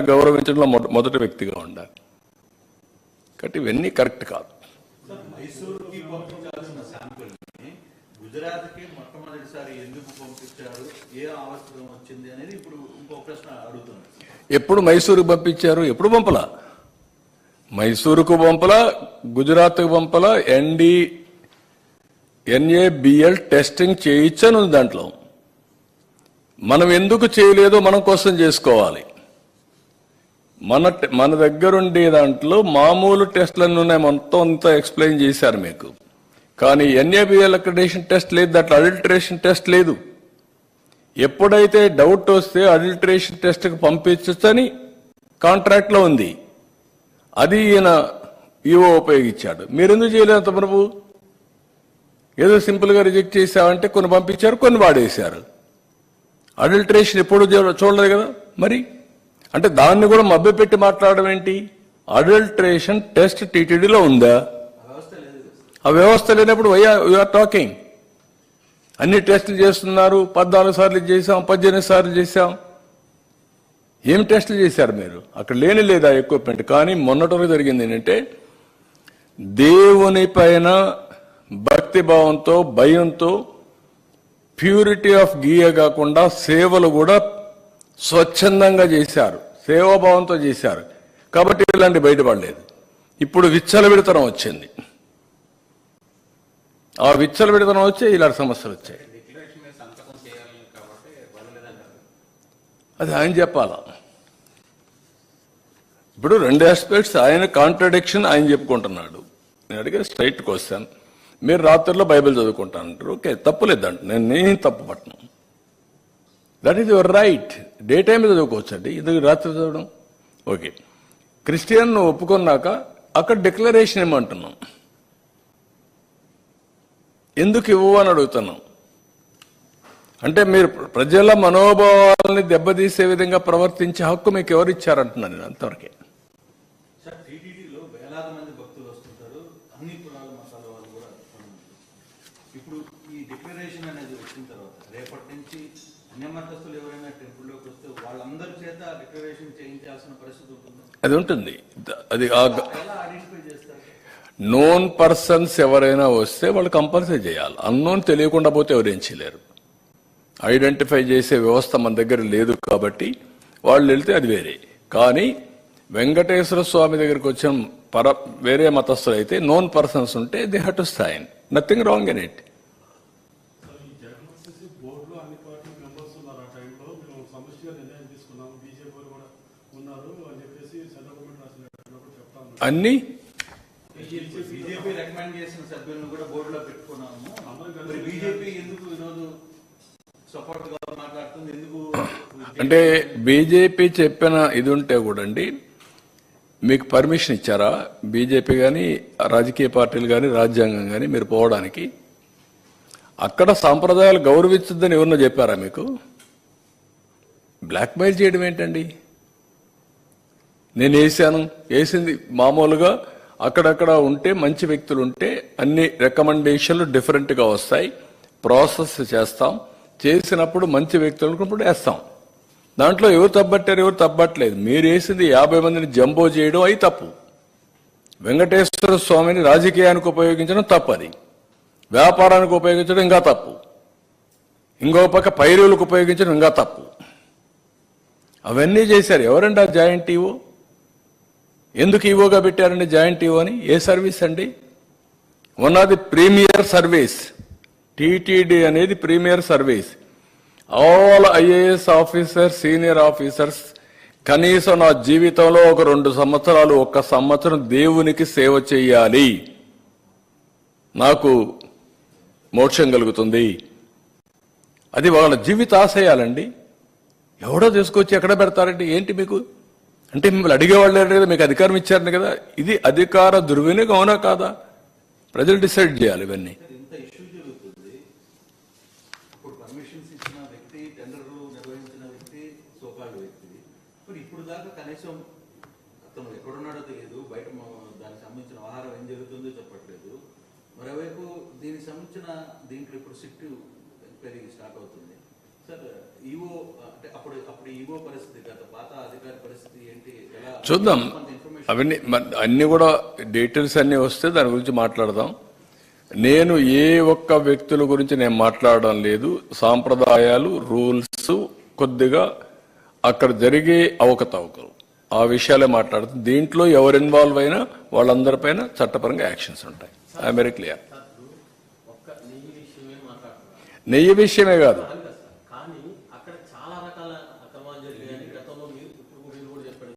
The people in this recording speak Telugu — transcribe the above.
గౌరవించడంలో మొద- మొదటి వ్యక్తిగా ఉండాలి. కాబట్టి ఇవన్నీ కరెక్ట్ కాదు. మైసూరుకి పంపించాల్సిన శాంపుల్ని గుజరాత్కి మొట్టమొదటిసారి ఎందుకు పంపించారు? ఏ అవసరం వచ్చింది అనేది ఇప్పుడు ఇంకో ప్రశ్న అడుగుతున్నాను. ఎప్పుడు మైసూరుకు పంపించారు? ఎప్పుడు పంపలా? మైసూరుకు పంపలా గుజరాత్కు పంపలా ఎన్డి ఎన్ఏబిఎల్ టెస్టింగ్ చేయించను దాంట్లో. మనం ఎందుకు చేయలేదో మనం కోసం చేసుకోవాలి. మన మన దగ్గరుండే దాంట్లో మామూలు టెస్ట్లన్నీ ఉన్నాయి మొత్తం అంతా ఎక్స్ప్లెయిన్ చేశారు మీకు. కానీ ఎన్ఏబిఎల్ అక్రిడేషన్ టెస్ట్ లేదు దాంట్లో అడల్టరేషన్ టెస్ట్ లేదు. ఎప్పుడైతే డౌట్ వస్తే అడల్టరేషన్ టెస్ట్కి పంపించని కాంట్రాక్ట్లో ఉంది. అది ఈయన ఈవో ఉపయోగించాడు. మీరెందుకు చేయలేదు అంత ప్రభు? ఏదో సింపుల్గా రిజెక్ట్ చేశామంటే కొన్ని పంపించారు కొన్ని వాడేశారు. అడల్టరేషన్ ఎప్పుడు చూడలేదు కదా మరి? అంటే దాన్ని కూడా మభ్యపెట్టి మాట్లాడడం ఏంటి? అడల్టరేషన్ టెస్ట్ టీటీడీలో ఉందా? ఆ వ్యవస్థ లేనప్పుడు ఆర్ టాకింగ్ అన్ని టెస్టులు చేస్తున్నారు పద్నాలుగు సార్లు చేసాం పద్దెనిమిది సార్లు చేసాం ఏం టెస్టులు చేశారు మీరు? అక్కడ లేని లేదా ఎక్విప్మెంట్ కానీ మొన్నటి వరకు జరిగింది ఏంటంటే దేవుని పైన భక్తిభావంతో భయంతో ప్యూరిటీ ఆఫ్ గీయ కాకుండా సేవలు కూడా స్వచ్ఛందంగా చేశారు సేవాభావంతో చేశారు. కాబట్టి ఇలాంటి బయటపడలేదు. ఇప్పుడు విచ్చలవిడతనం వచ్చింది. ఆ విచ్చలవిడతనం వచ్చి ఇలాంటి సమస్యలు వచ్చాయి. అది ఆయన చెప్పాలా? ఇప్పుడు రెండు ఆస్పెక్ట్స్ ఆయన కాంట్రడిక్షన్ ఆయన చెప్పుకుంటున్నాడు. నేను అడిగే స్ట్రైట్ క్వశ్చన్ మీరు రాత్రిలో బైబిల్ చదువుకుంటానంటారు. ఓకే తప్పులేదంట నేను నేను తప్పు పట్టను that is your right day టైంలో చదువుకోవచ్చు అండి ఇది రాత్రి చదవడం? ఓకే క్రిస్టియన్ ఒప్పుకున్నాక అక్కడ డిక్లరేషన్ ఇమ్మంటున్నాం ఎందుకు ఇవ్వు అని అడుగుతున్నాం? అంటే మీరు ప్రజల మనోభావాలని దెబ్బతీసే విధంగా ప్రవర్తించే హక్కు మీకు ఎవరు ఇచ్చారంటున్నాను నేను అంతవరకే. ఇప్పుడు ఈ డిక్లరేషన్ అనేది వచ్చిన తర్వాత రేపటి నుంచి అన్యమతస్తులు ఎవరైనా టెంపుల్లోకి వస్తే వాళ్ళందరి చేత డిక్లరేషన్ చేయించాల్సిన పరిస్థితి ఉంటుంది? అది ఉంటుంది. అది నోన్ పర్సన్స్ ఎవరైనా వస్తే వాళ్ళు కంపల్సరీ చేయాలి. అన్నోన్ తెలియకుండా పోతే ఎవరేం చేయలేరు. ఐడెంటిఫై చేసే వ్యవస్థ మన దగ్గర లేదు కాబట్టి వాళ్ళు వెళ్తే అది వేరే. కానీ వెంకటేశ్వర స్వామి దగ్గరికి వచ్చిన పర వేరే మతస్థులు అయితే నోన్ పర్సన్స్ ఉంటే they have to sign nothing wrong in it ఈ జగన్మోహన్ బోర్డులో అన్ని పార్టీ మెంబర్స్ ఉన్నారు ఆ టైంలో. మేము సమష్టిగా నిర్ణయం తీసుకున్నాం బీజేపీ కూడా ఉన్నారు అని చెప్పేసి సెంట్రల్ గవర్నమెంట్ రాసినప్పుడు చెప్తా ఉన్నారు. అన్ని? బీజేపీ రికమెండ్ చేసిన సభ్యులను కూడా బోర్డులో పెట్టుకున్నాము. మరి బీజేపీ ఎందుకు ఈరోజు సపోర్ట్గా మాట్లాడుతుంది? ఎందుకు అంటే బీజేపీ చెప్పిన ఇది ఉంటే కూడా అండి మీకు పర్మిషన్ ఇచ్చారా? బీజేపీ కానీ రాజకీయ పార్టీలు కానీ రాజ్యాంగం కానీ మీరు పోవడానికి అక్కడ సాంప్రదాయాలు గౌరవించద్దని ఎవరినో చెప్పారా మీకు? బ్లాక్మెయిల్ చేయడం ఏంటండి? నేను వేసాను వేసింది మామూలుగా అక్కడక్కడ ఉంటే మంచి వ్యక్తులు ఉంటే అన్ని రికమెండేషన్లు డిఫరెంట్గా వస్తాయి. ప్రాసెస్ చేస్తాం. చేసినప్పుడు మంచి వ్యక్తులు అనుకున్నప్పుడు వేస్తాం. దాంట్లో ఎవరు తప్పట్టారు ఎవరు తప్పట్లేదు. మీరు వేసింది యాభై మందిని జంబో చేయడం అయి తప్పు. వెంకటేశ్వర స్వామిని రాజకీయానికి ఉపయోగించడం తప్పది. వ్యాపారానికి ఉపయోగించడం ఇంకా తప్పు. ఇంకో పక్క పైరులకు ఉపయోగించడం ఇంకా తప్పు. అవన్నీ చేశారు. ఎవరండి ఆ జాయింట్ ఈవో ఎందుకు ఈవోగా పెట్టారండి జాయింట్ ఈవో అని? ఏ సర్వీస్ అండి? One of the premier service. TTD అనేది premier service. All IAS officers senior officers కనీసం నా జీవితంలో ఒక రెండు సంవత్సరాలు ఒక్క సంవత్సరం దేవునికి సేవ చేయాలి. నాకు మోక్షం కలుగుతుంది. అది వాళ్ళ జీవిత ఆశయాలండి. ఎవడో తీసుకొచ్చి ఎక్కడ పెడతారండి? ఏంటి మీకు? అంటే మిమ్మల్ని అడిగేవాళ్ళు కదా మీకు అధికారం ఇచ్చారని కదా. ఇది అధికార దుర్వినియోగం అవునా కాదా? ప్రజలు డిసైడ్ చేయాలి ఇవన్నీ. ఇప్పుడు దాకా కనీసం అతను ఎక్కడున్నాడో తెలియదు. బయట దానికి సంబంధించిన ఆహారం ఏం జరుగుతుంది? సంబంధించిన దీంట్లో ఇప్పుడు సిట్ ఎంక్వైరీ స్టార్ట్ అవుతుంది. సార్ ఈవో అంటే అప్పుడు అప్పుడు ఈవో పరిస్థితి గత పాత అధికారి పరిస్థితి ఏంటి? ఎలా చూద్దాం. అవన్నీ అన్ని కూడా డీటెయిల్స్ అన్ని వస్తే దాని గురించి మాట్లాడదాం. నేను ఏ ఒక్క వ్యక్తుల గురించి నేను మాట్లాడడం లేదు. సాంప్రదాయాలు రూల్స్ కొద్దిగా అక్కడ జరిగే అవకతవకలు. ఆ విషయాలే మాట్లాడుతాం. దీంట్లో ఎవరు ఇన్వాల్వ్ అయినా వాళ్ళందరిపైన చట్టపరంగా యాక్షన్స్ ఉంటాయి. ఐ వెరీ క్లియర్ ఒక్క నెయ్యి విషయమే మాట్లాడుతున్నారు నెయ్యి విషయమే కాదు.